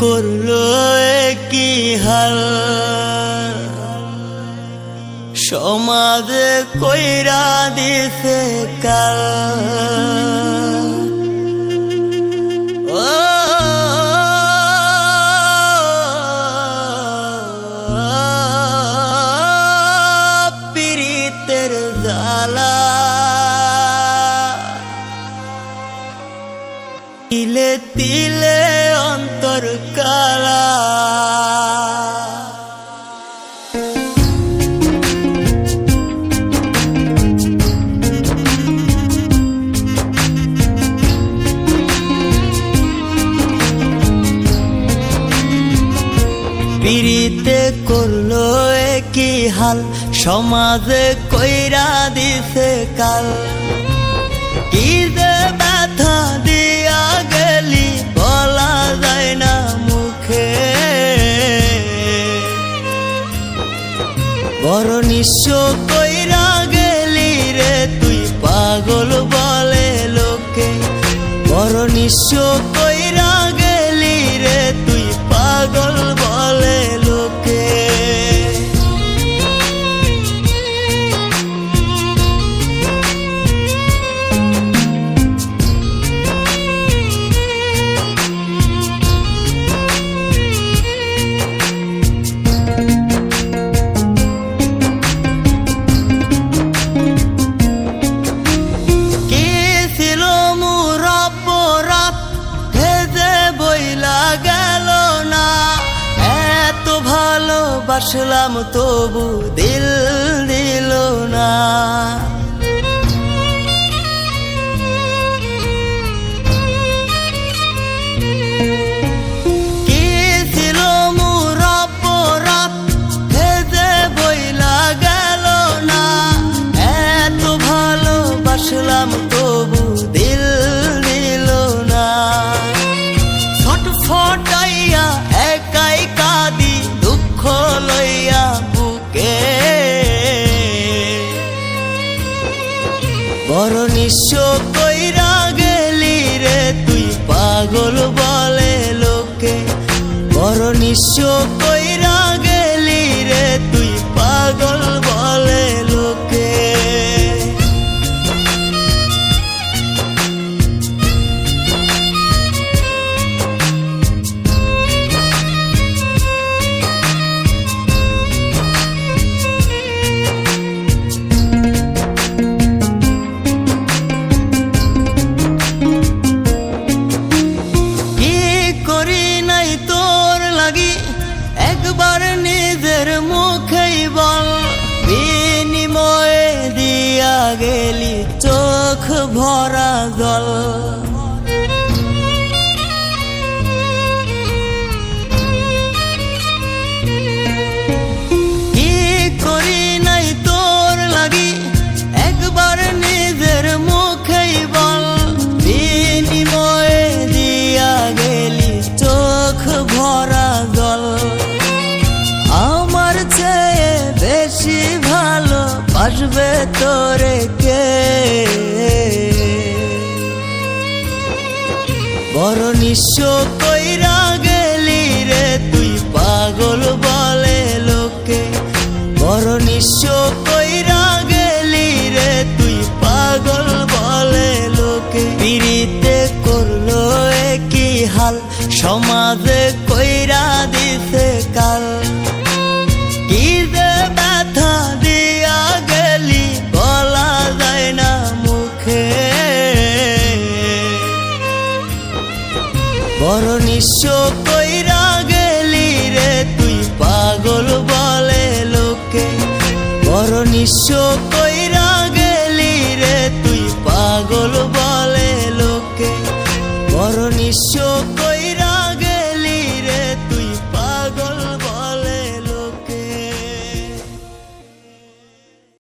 করল কি হাল। সমাজে কইরা দিছে কাল। ও পীড়িতের জ্বালা। তিলে তিলে অন্তর কালা পিড়িতে করল কি হাল সমাজে কইরা দিছে কাল। কি যে ব্যথা দিয়া বড় নিঃস্ব কইরা গেলি রে তুই পাগল বলে লোকে। বড় নিঃস্ব ভালোবাসলাম তবু দিল দিল না। কি ছিল বড় নিঃস্ব গেলি চোখ ভরা জল। বাসবে তোরে কে? বড় নিঃস্ব কইরা বড় নিঃস্ব কইরা গেলি রে তুই পাগল বলে লোকে। বড় নিঃস্ব কইরা গেলি রে তুই পাগল বলে লোকে। বড় নিঃস্ব